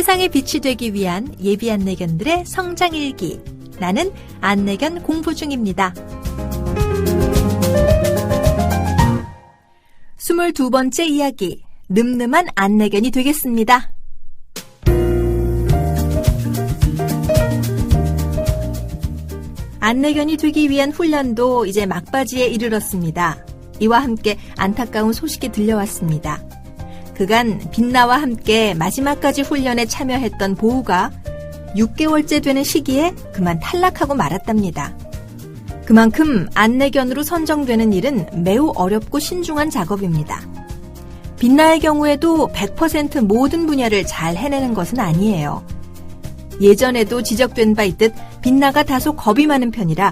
세상에 빛이 되기 위한 예비 안내견들의 성장 일기. 나는 안내견 공부 중입니다. 22번째 이야기. 늠름한 안내견이 되겠습니다. 안내견이 되기 위한 훈련도 이제 막바지에 이르렀습니다. 이와 함께 안타까운 소식이 들려왔습니다. 그간 빛나와 함께 마지막까지 훈련에 참여했던 보우가 6개월째 되는 시기에 그만 탈락하고 말았답니다. 그만큼 안내견으로 선정되는 일은 매우 어렵고 신중한 작업입니다. 빛나의 경우에도 100% 모든 분야를 잘 해내는 것은 아니에요. 예전에도 지적된 바 있듯 빛나가 다소 겁이 많은 편이라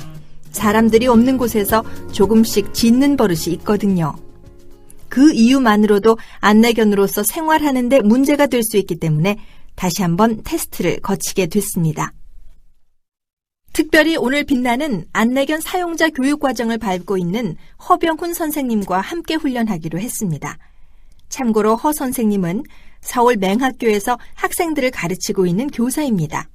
사람들이 없는 곳에서 조금씩 짖는 버릇이 있거든요. 그 이유만으로도 안내견으로서 생활하는데 문제가 될 수 있기 때문에 다시 한번 테스트를 거치게 됐습니다. 특별히 오늘 빛나는 안내견 사용자 교육 과정을 밟고 있는 허병훈 선생님과 함께 훈련하기로 했습니다. 참고로 허 선생님은 서울 맹학교에서 학생들을 가르치고 있는 교사입니다.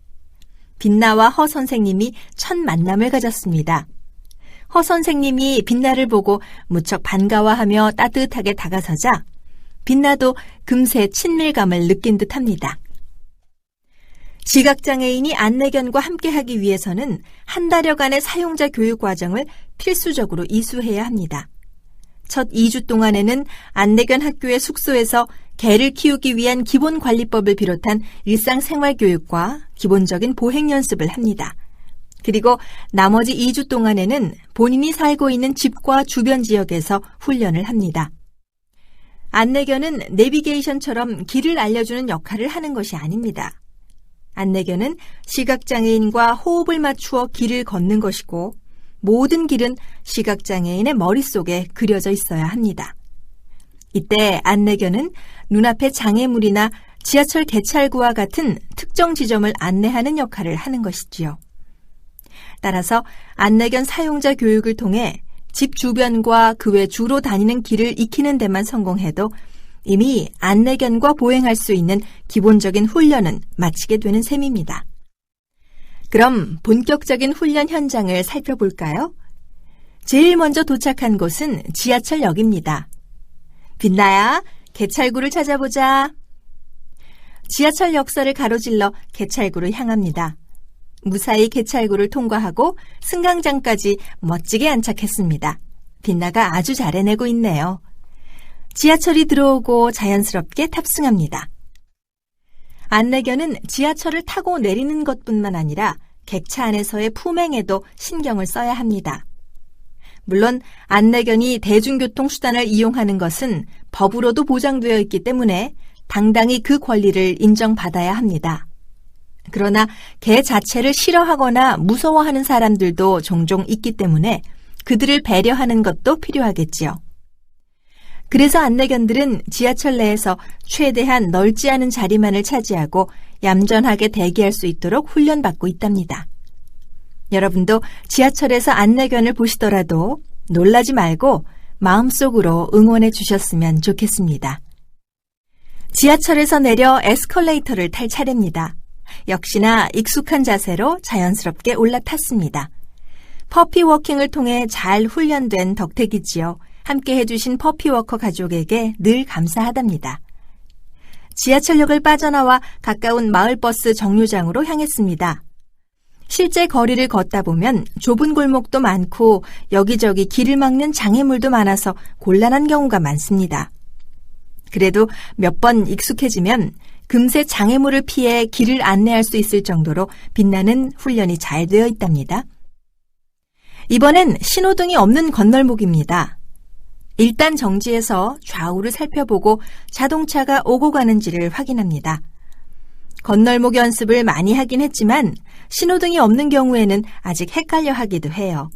빛나와 허 선생님이 첫 만남을 가졌습니다. 허 선생님이 빛나를 보고 무척 반가워하며 따뜻하게 다가서자 빛나도 금세 친밀감을 느낀 듯 합니다. 지각장애인이 안내견과 함께하기 위해서는 한 달여간의 사용자 교육 과정을 필수적으로 이수해야 합니다. 첫 2주 동안에는 안내견 학교의 숙소에서 개를 키우기 위한 기본 관리법을 비롯한 일상생활 교육과 기본적인 보행 연습을 합니다. 그리고 나머지 2주 동안에는 본인이 살고 있는 집과 주변 지역에서 훈련을 합니다. 안내견은 내비게이션처럼 길을 알려주는 역할을 하는 것이 아닙니다. 안내견은 시각장애인과 호흡을 맞추어 길을 걷는 것이고 모든 길은 시각장애인의 머릿속에 그려져 있어야 합니다. 이때 안내견은 눈앞의 장애물이나 지하철 개찰구와 같은 특정 지점을 안내하는 역할을 하는 것이지요. 따라서 안내견 사용자 교육을 통해 집 주변과 그 외 주로 다니는 길을 익히는 데만 성공해도 이미 안내견과 보행할 수 있는 기본적인 훈련은 마치게 되는 셈입니다. 그럼 본격적인 훈련 현장을 살펴볼까요? 제일 먼저 도착한 곳은 지하철역입니다. 빛나야, 개찰구를 찾아보자. 지하철 역사를 가로질러 개찰구를 향합니다. 무사히 개찰구를 통과하고 승강장까지 멋지게 안착했습니다. 빛나가 아주 잘 해내고 있네요. 지하철이 들어오고 자연스럽게 탑승합니다. 안내견은 지하철을 타고 내리는 것뿐만 아니라 객차 안에서의 품행에도 신경을 써야 합니다. 물론 안내견이 대중교통 수단을 이용하는 것은 법으로도 보장되어 있기 때문에 당당히 그 권리를 인정받아야 합니다. 그러나 개 자체를 싫어하거나 무서워하는 사람들도 종종 있기 때문에 그들을 배려하는 것도 필요하겠지요. 그래서 안내견들은 지하철 내에서 최대한 넓지 않은 자리만을 차지하고 얌전하게 대기할 수 있도록 훈련받고 있답니다. 여러분도 지하철에서 안내견을 보시더라도 놀라지 말고 마음속으로 응원해 주셨으면 좋겠습니다. 지하철에서 내려 에스컬레이터를 탈 차례입니다. 역시나 익숙한 자세로 자연스럽게 올라탔습니다. 퍼피 워킹을 통해 잘 훈련된 덕택이지요. 함께 해주신 퍼피워커 가족에게 늘 감사하답니다. 지하철역을 빠져나와 가까운 마을버스 정류장으로 향했습니다. 실제 거리를 걷다 보면 좁은 골목도 많고 여기저기 길을 막는 장애물도 많아서 곤란한 경우가 많습니다. 그래도 몇 번 익숙해지면 금세 장애물을 피해 길을 안내할 수 있을 정도로 빛나는 훈련이 잘 되어 있답니다. 이번엔 신호등이 없는 건널목입니다. 일단 정지해서 좌우를 살펴보고 자동차가 오고 가는지를 확인합니다. 건널목 연습을 많이 하긴 했지만 신호등이 없는 경우에는 아직 헷갈려 하기도 해요.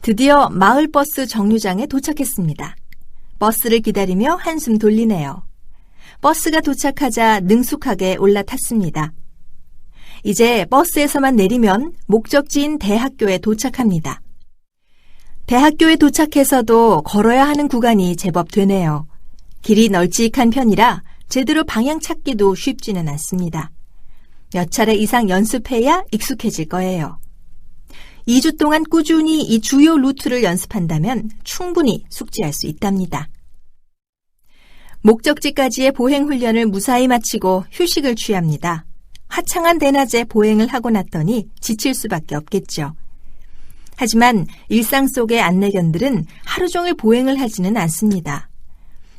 드디어 마을버스 정류장에 도착했습니다. 버스를 기다리며 한숨 돌리네요. 버스가 도착하자 능숙하게 올라탔습니다. 이제 버스에서만 내리면 목적지인 대학교에 도착합니다. 대학교에 도착해서도 걸어야 하는 구간이 제법 되네요. 길이 널찍한 편이라 제대로 방향 찾기도 쉽지는 않습니다. 몇 차례 이상 연습해야 익숙해질 거예요. 2주 동안 꾸준히 이 주요 루트를 연습한다면 충분히 숙지할 수 있답니다. 목적지까지의 보행 훈련을 무사히 마치고 휴식을 취합니다. 화창한 대낮에 보행을 하고 났더니 지칠 수밖에 없겠죠. 하지만 일상 속의 안내견들은 하루 종일 보행을 하지는 않습니다.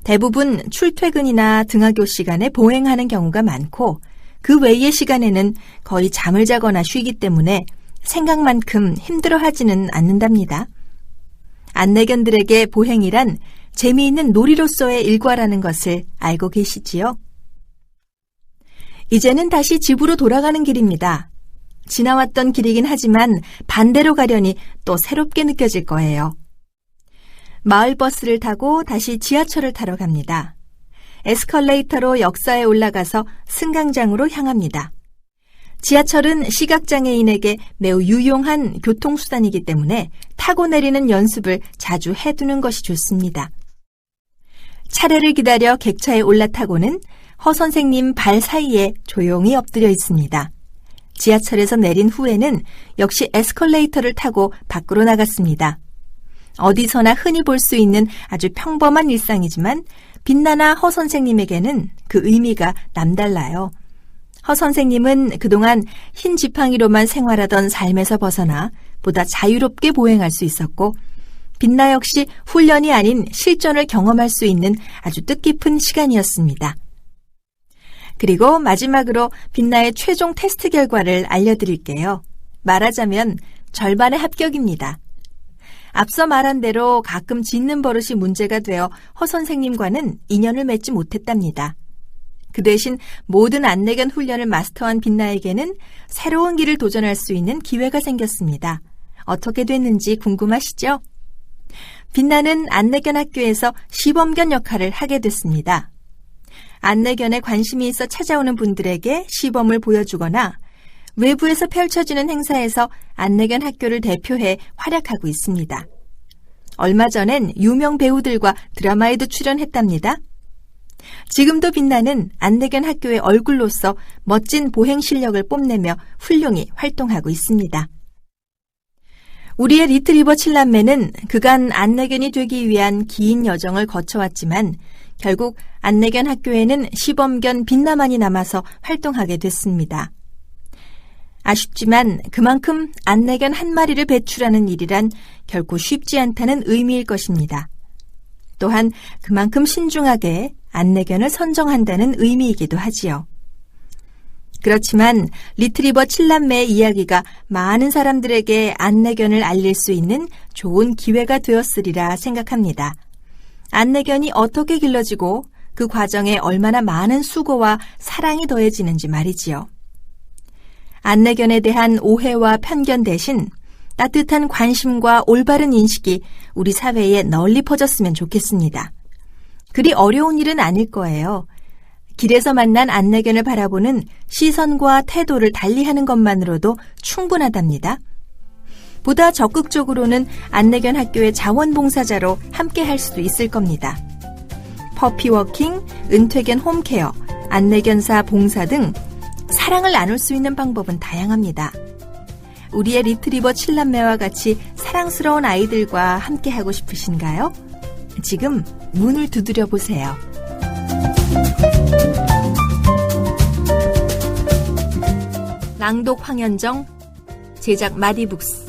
대부분 출퇴근이나 등하교 시간에 보행하는 경우가 많고 그 외의 시간에는 거의 잠을 자거나 쉬기 때문에 생각만큼 힘들어 하지는 않는답니다. 안내견들에게 보행이란 재미있는 놀이로서의 일과라는 것을 알고 계시지요? 이제는 다시 집으로 돌아가는 길입니다. 지나왔던 길이긴 하지만 반대로 가려니 또 새롭게 느껴질 거예요. 마을 버스를 타고 다시 지하철을 타러 갑니다. 에스컬레이터로 역사에 올라가서 승강장으로 향합니다. 지하철은 시각장애인에게 매우 유용한 교통수단이기 때문에 타고 내리는 연습을 자주 해두는 것이 좋습니다. 차례를 기다려 객차에 올라타고는 허 선생님 발 사이에 조용히 엎드려 있습니다. 지하철에서 내린 후에는 역시 에스컬레이터를 타고 밖으로 나갔습니다. 어디서나 흔히 볼 수 있는 아주 평범한 일상이지만 빛나나 허 선생님에게는 그 의미가 남달라요. 허 선생님은 그동안 흰 지팡이로만 생활하던 삶에서 벗어나 보다 자유롭게 보행할 수 있었고 빛나 역시 훈련이 아닌 실전을 경험할 수 있는 아주 뜻깊은 시간이었습니다. 그리고 마지막으로 빛나의 최종 테스트 결과를 알려드릴게요. 말하자면 절반의 합격입니다. 앞서 말한 대로 가끔 짓는 버릇이 문제가 되어 허 선생님과는 인연을 맺지 못했답니다. 그 대신 모든 안내견 훈련을 마스터한 빛나에게는 새로운 길을 도전할 수 있는 기회가 생겼습니다. 어떻게 됐는지 궁금하시죠? 빛나는 안내견 학교에서 시범견 역할을 하게 됐습니다. 안내견에 관심이 있어 찾아오는 분들에게 시범을 보여주거나 외부에서 펼쳐지는 행사에서 안내견 학교를 대표해 활약하고 있습니다. 얼마 전엔 유명 배우들과 드라마에도 출연했답니다. 지금도 빛나는 안내견 학교의 얼굴로서 멋진 보행 실력을 뽐내며 훌륭히 활동하고 있습니다. 우리의 리트리버 칠남매는 그간 안내견이 되기 위한 긴 여정을 거쳐왔지만 결국 안내견 학교에는 시범견 빛나만이 남아서 활동하게 됐습니다. 아쉽지만 그만큼 안내견 한 마리를 배출하는 일이란 결코 쉽지 않다는 의미일 것입니다. 또한 그만큼 신중하게 안내견을 선정한다는 의미이기도 하지요. 그렇지만 리트리버 칠남매의 이야기가 많은 사람들에게 안내견을 알릴 수 있는 좋은 기회가 되었으리라 생각합니다. 안내견이 어떻게 길러지고 그 과정에 얼마나 많은 수고와 사랑이 더해지는지 말이지요. 안내견에 대한 오해와 편견 대신 따뜻한 관심과 올바른 인식이 우리 사회에 널리 퍼졌으면 좋겠습니다. 그리 어려운 일은 아닐 거예요. 길에서 만난 안내견을 바라보는 시선과 태도를 달리하는 것만으로도 충분하답니다. 보다 적극적으로는 안내견 학교의 자원봉사자로 함께 할 수도 있을 겁니다. 퍼피워킹, 은퇴견 홈케어, 안내견사 봉사 등 사랑을 나눌 수 있는 방법은 다양합니다. 우리의 리트리버 칠남매와 같이 사랑스러운 아이들과 함께 하고 싶으신가요? 지금 문을 두드려 보세요. 낭독 황현정, 제작 마디북스